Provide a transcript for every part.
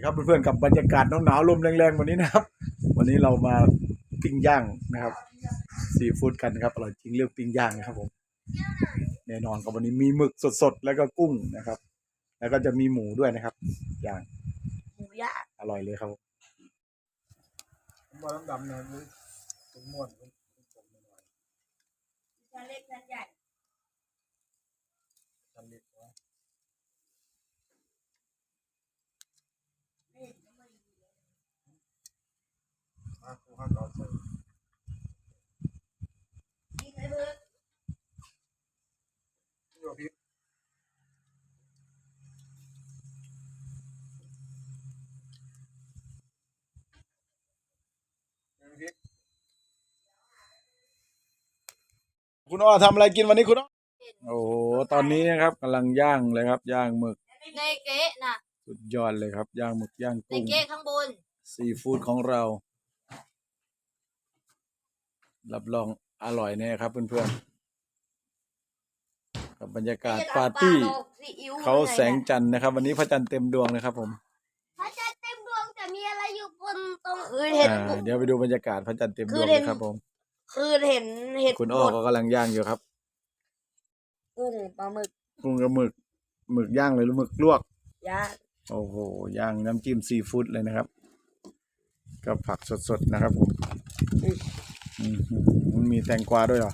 ครับเพื่อนๆกับบรรยากาศหนาวๆลมแรงๆวันนี้นะครับ วันนี้เรามาปิ้งย่างนะครับซีฟู้ดกันครับอร่อยจริงเรื่องปิ้งย่างนะครับผมแน่นอนครับวันนี้มีหมึกสดๆแล้วก็กุ้งนะครับ แล้วก็จะมีหมูด้วยนะครับย่างหมูย่างอร่อยเลยครับผมมาดำๆนะเป็นม้วนจานเล็กจานใหญ่ทำเล็กนะ นี่ก็ไม่มี มาครูห้ามเราเจอคุณอ้อทำอะไรกินวันนี้คุณอ้อโอ้โหตอนนี้นะครับกำลังย่างเลยครับ ย่างหมึก ในเก๊ะนะสุดยอดเลยครับ ย่างหมึกย่างในกุ้งเก๊ะข้างบน ซีฟู้ดของเรา รับรองอร่อยแน่ครับเพื่อนๆกับบรรยากาศปาร์ตี้เขาแสงจันทร์นะครับ วันนี้พระจันทร์เต็มดวงนะครับ ผมพระจันทร์เต็มดวงแต่มีอะไรอยู่บนตรงคือเห็นอ่าเดี๋ยวไปดูบรรยากาศพระจันทร์เต็มดคืวองเห็เลนยครับ ผม คือเห็นเห็ดคุณอ้อหมดก็กำลังย่างอยู่ครับกุ้งปลาหมึกกุ้งกับหมึกหมึกย่างเลยหรือหมึกลวกย่างโอ้โหย่างน้ำจิ้มซีฟู้ดเลยนะครับ กับผักสดๆนะครับผมอื มมันมีแตงกวาด้วยเหรอ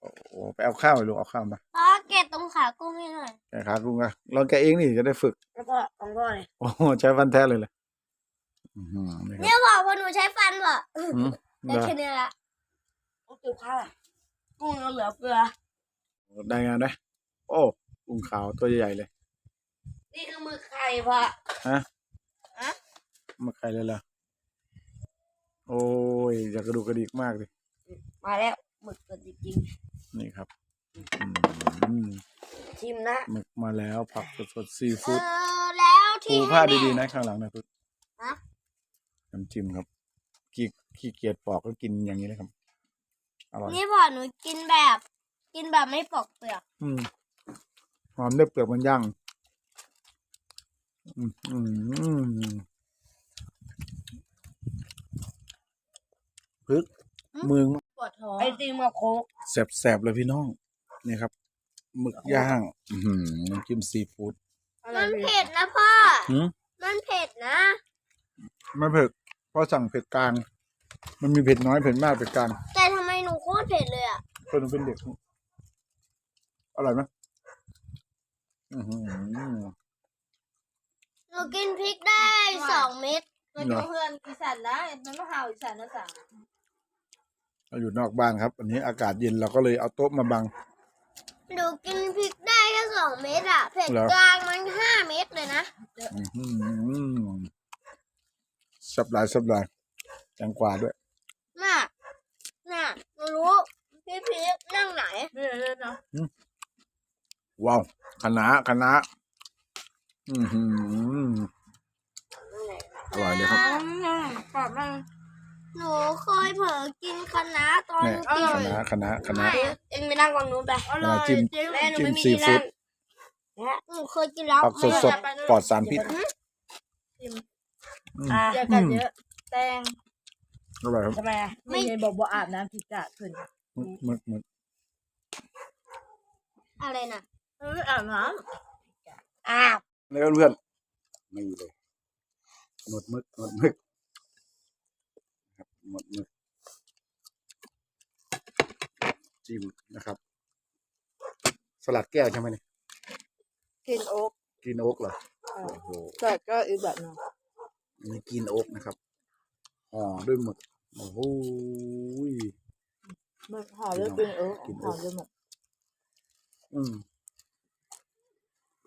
โอ้โหไปเอาข้าวไปลูกเอาข้าวมาพ่อเก็บตรงขากุ้งให้หน่อยแกะขากุ้งอะลองแกะเองนี่จะได้ฝึก แล้วก็ของพ่อเลยโอ้โหใช้ฟันแท้เลยเลยอื้อหือนี่ครับเนี่ยบอกว่าหนูใช้ฟันว่ะอืมได้เหรอแค่นี้ละต้องติวข้าวกุ้งเหลือเฟือได้งานไหมโอ้กุ้งขาวตัวใหญ่ๆเลย นี่คือมือไข่พ่อฮะฮะมาใครเลยล่ะ โอ้ยอยากกระดูกกระดิกมากเลยมาแล้วหมึกตัวจริงนี่ครับอืมๆชิมนะหมึกมาแล้วผักสดๆซีเอฟู้ดอแล้วปูที่ผ้าให้ดีๆแม่ นะข้างหลังนะตุ๊ดฮะ น้ำจิ้มครับขี้ขี้เกียจปอกก็กินอย่างนี้เลยครับอร่อยนี่พอหนูกินแบบ กินแบบไม่ปอกเปลือก อืมหอมได้เปลือกมันย่างอืมอืม พึกมือปวดท้องไอติมกับโค้กแสบๆเลยพี่น้อง นี่ครับหมึกย่างอือหือน้ำจิ้มซีฟู้ดมันเผ็ดนะพ่อหืมมันเผ็ดนะไม่เผ็ดเพราะสั่งเผ็ดกลาง มันมีเผ็ดน้อยเผ็ดมากเผ็ดกลาง แต่ทำไมหนูโคตรเผ็ดเลยอะคนหนูเป็นเด็กอร่อยไหมอือหือหนูกินพริกได้สองเม็ดมันก็เพื่อนอีสานนะมันก็เห่าอีสานนะสั่ง เราอยู่นอกบ้านครับวันนี้อากาศเย็นเราก็เลยเอาโต๊ะมาบัง หนูกินพริกได้แค่สองเม็ดอะเผ็ดเหรอ กลางมันห้าเม็ดเลยนะอื้อหือสับหลายสับหลายแตงกวาด้วย น่ะน่ะหนูรู้พี่พริกนั่งไหนนี่เลยเนาะว้าวคณะคณะอือหืออร่อยเลยครับปรับมัน หนูเคยเผลอกินคะน้าตอนเนี่ยกินคณะคณะคณะเอ็งไปนั่งฝั่งนู้นไปอร่อยจิ้ม จริงแม่หนูจิ้มไม่มีซีที่ฟู้นั่ดงหนูเคยกินแล้วผักสดๆปลอดสารพิษอืมอะอย่ากัดเยอะ แตงอร่อยครับทำไมอะไม่เห็นบอกว่าอาบน้ำพิกะขึ้นมึกมึกมึกอะไรน่ะเอออาบน้อ้าวแล้วเพื่อนไม่เลยหมดมึกหมดมึกครับ หมดมึกจิ้มนะครับ สลัดแก้วใช่ไหมเนี่ยำกินโอ๊กกินโอ๊กเหรอโอ้โหแต่ก็อีกแบบนึงอันนี้กินโอ๊กนะครับห่อด้วยหมึกโอ้โหมันห่อด้วยกินโอ๊กกินโอ๊ห่อก ด้วยหมดอืม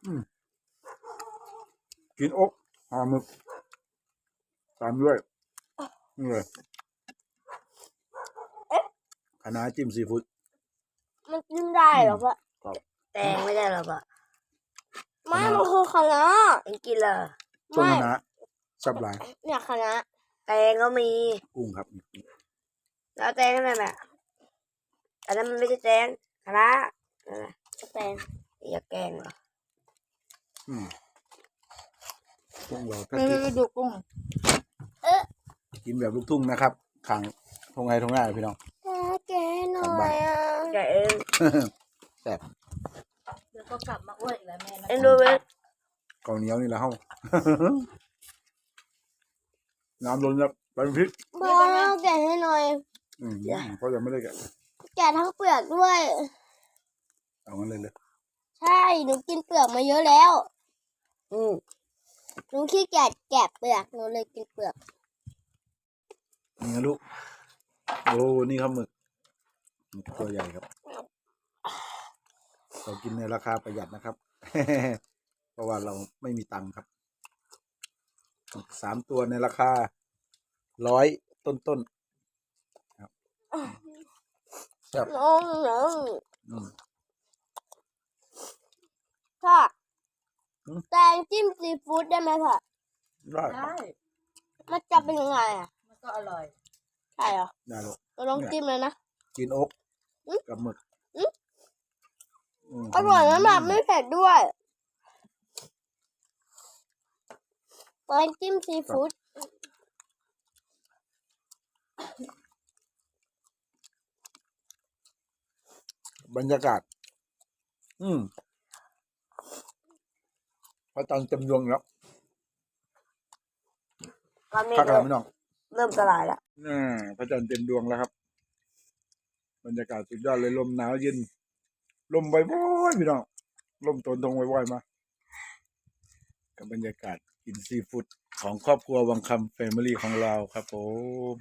อืม กินโอ๊กห่อหมึกตามด้วยนี่เลย คณะน้าจิ้มซีฟู้ดมันกินได้เหรอปะครับแตงไม่ได้เหรอปะไม่มันคือคะน้าเอ็งกินเลยต้นไม่คณะสับหลายเนี่ยคะน้าแตงก็มีกุ้งครับ แล้วแตงนั่นแหละอันนั้นมันไม่ใช่แตงคะน้านั่นแหละแตงอย่าแกล้งเหรออืมกุ้งเราถ้านี่กินดูกุ้งกินแบบลูกทุ่งนะครับขังทงไงทงง่ายพี่น้องแก หน่อยอะแกเองแซ่บเดี๋ยวก็กลับมาอ้วนอีกแล้วแม่นะเอ็นดูไหมเกาเหนียวนี่แหละเฮ้าน้ำล้นแล้วไปพริกพ่อแกะให้หน่อย อืมเพราะจะไม่ได้แกะแกะทั้งเปลือกด้วย เอางั้นเลยเลยใช่หนูกินเปลือกมาเยอะแล้ว อืมหนูขี้เกียจแกะเปลือกหนูเลยกินเปลือกนี่นะลูกโอ้นี่ครับหมึกหมึก ตัวใหญ่ครับเรากินในราคาประหยัดนะครับ เพราะว่าเราไม่มีตังค์ครับหมึกสามตัวในราคาร้อยต้นต้นๆครับแซ่บน้องน้องอืมพ่อหืมแตงจิ้มซีฟู้ดได้ไหมพ่อได้ได้มันจะเป็นยังไงอะ มันก็อร่อย ใช่เหรอได้ลูกเราลองจิ้มเลยนะกินอกอืม กับหมึกอืมมอร่อยนะแบบไม่เผ็ดด้วยแตงจิ้มซีฟู้ดบรรยากาศ อืมพระจันทร์เต็มดวงแล้วก็มีพักกันเริ่มพี่น้อง เริ่มสลายแล้วอ่าพระจันทร์เต็มดวงแล้วครับ บรรยากาศสุดยอดเลยลมหนาวเย็นลมบ่อยๆพี่น้องลมตนตรงบ่อยๆมากับบรรยากาศกินซีฟู้ดของครอบครัววังคำแฟมิลี่ของเราครับผม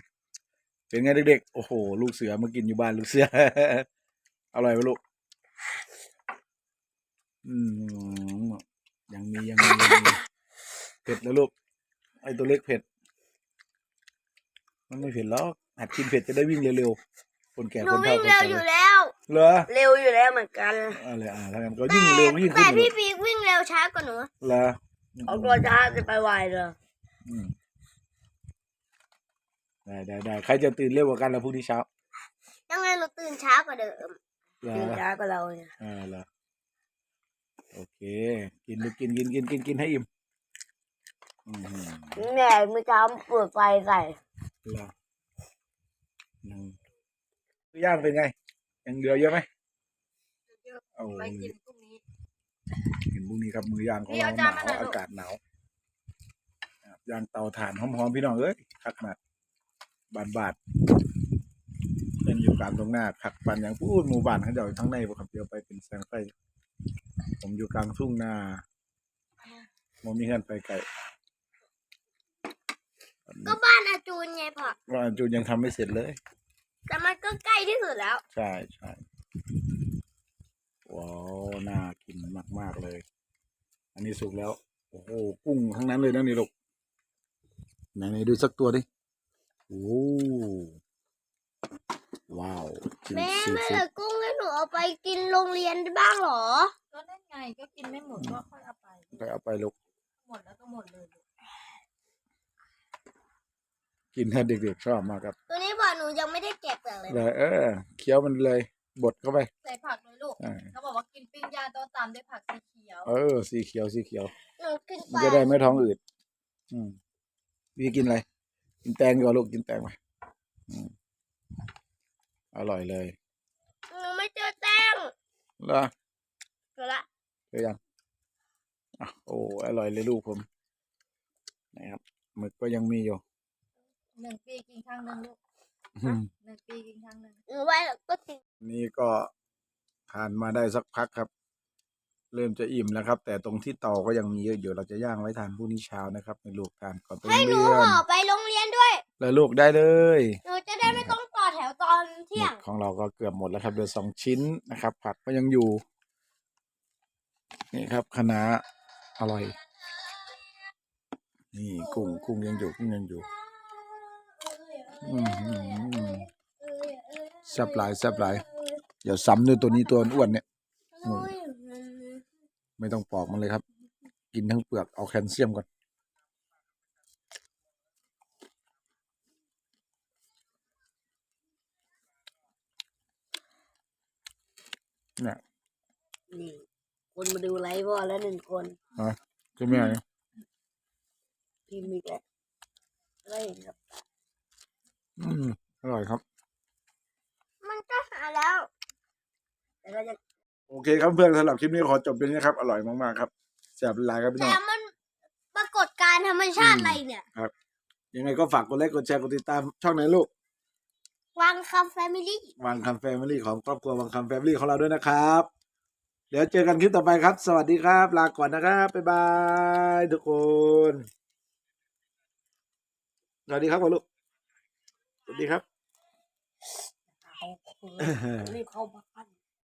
เป็นไงเด็กๆ โอ้โห ลูกเสือมากินอยู่บ้านลูกเสือ อร่อยไหมลูก อืมยังมียังมียังมีเผ็ดแล้วลูก ไอตัวเล็กเผ็ด มันไม่เผ็ดหรอกหัดกินเผ็ดจะได้วิ่งเร็วๆ คนแก่หนูคนวิ่เฒ่างคนเร็วแก่อยู่แล้วเหรอเร็วอยู่แล้วเหมือนกันอะไรอ่าถ้างั้นก็ยิ่งเร็วยิ่งแต่ขึ้นพี่เลยพีกวิ่งเร็วช้ากว่าหนูเหรอเอาตัวช้าจะไปไวเลยอืมได้ได้ได้ใครจะตื่นเร็วกว่ากันล่ะพรุ่งนี้เช้ายังไงหนูตื่นช้ากว่าเดิมเหรอตื่นช้ากว่าเราเนี่ยอ่าเหรอโอเค กินลูกกินกินกินกินกินให้อิ่มอืมแม่เมื่อเช้าเปิดไฟใส่เหรอ อืมย่างเป็นไงยังเหลือเยอะไหมโอ้ไปยกินพรุ่งนี้เห็นพรุ่งนี้ครับมือย่างของนี่เราเอาหจานนาวมาหน่อยลูกอากาศหนาวครับย่างเตาถ่านหอมๆพี่น้องเอ้ยคักหนัดบาดบาดเป็นอยู่กลางตรงหน้าขักปันอย่างพูดหมู่บ้านเขาเดี๋ยวทั้งในพวกขับเดียวไปเป็นแสงไฟผมอยู่กลางทุ่งนาโมมีเงินไปไกลก็บ้านอาจูนไงพ่อว่าอันจูนยังทำไม่เสร็จเลย แต่มันก็ใกล้ที่สุดแล้ว ใช่ใช่ว้าวน่ากินมากๆเลย อันนี้สุกแล้ว โอ้โหกุ้งทั้งนั้นเลยนะนี่ลูกไหนไหนดูสักตัวดิโอ้ว้าวกินแม่ซีไม่เหฟู้ลืดอกุ้งให้หนูเอาไปกินโรงเรียนได้บ้างเหรอ ก็ได้ไงก็กินไม่หมดก็ค่อยเอาไปไปเอาไปลูกหมดแล้วก็หมดเลยลู กกินให้เด็กๆชอบมากครับ ตัวนี้บอกหนูยังไม่ได้แกะเปลือกเลย เลยเออเคี้ยวมันเลยบดเข้าไป ใส่ผักเลยลูกอ่า เขาบอกว่ากินปิ้งย่างต้องตามด้วยผักสีเขียวเออ สีเขียวสีเขียว หนูกินมันปลาจะได้ไม่ท้องอืด อืมพี่กินอะไร กินแตงดีกว่อนลูกกินแตงไปอืมอร่อยเลยหนูไม่เจอแต้งแล้วเจอละเจอยังอะโอ้ อร่อยเลยลูกผม นะครับหมึกก็ยังมีอยู่ หนึ่งปีกินครั้งหนึ่งลูกอืมหนึ่งปีกินครั้งหนึ่งหนูไว้แล้วก็กินนี่ก็ทานมาได้สักพักครับ เริ่มจะอิ่มแล้วครับ แต่ตรงที่เตาก็ยังมีเยอะอยู่เราจะย่างไว้ทานพรุ่งนี้เช้านะครับในลูกทานก่อนไปโรให้งหนูเรียห่นอไปโรงเรียนด้วย แล้วลูกได้เลย หนูจะได้ไม่ต้องต่อแถวตอนเที่ยงหมึกของเราก็เกือบหมดแล้วครับเหลือสองชิ้นนะครับ ผักก็ยังอยู่ นี่ครับคะน้าอร่อย นี่กุ้งกุ้งยังอยู่กุ้งยังอยู่อืมอืมอืม แซ่บหลายแซ่บหลาย เดี๋ยวซ้ำด้วยตัวนี้ตัวอ้วนเนี่ยอืมไม่ต้องปอกมันเลยครับ กินทั้งเปลือกเอาแคลเซียมก่อนเนี่ยนี่คนมาดูไลฟ์พ่อแล้วหนึ่งคนใช่ไหมชิมอีกแล้วอะไรอย่างเงี้ย อืมอร่อยครับ มันก็หาแล้วแต่ก็ยังโอเคครับเพื่อนสำหรับคลิปนี้ขอจบเป็นนี้ครับอร่อยมากๆครับแซ่บหลายครับพี่น้แต่องมันปรากฏการณ์ธรรมชาติอืมอะไรเนี่ยยังไงก็ฝากกดไลค์กดแชร์กดติดตามช่องไหนลูกวางคำแฟมิลี่ วังคำแฟมิลี่ของครอบครัววังคำแฟมิลี่ของเราด้วยนะครับเดี๋ยวเจอกันคลิปต่อไปครับ สวัสดีครับ ลาก่อนนะครับบ๊ายบายทุกคนสวัสดีครับก่อนลูกส วัสดีครับเอาคืนรีบเข้าบ้าน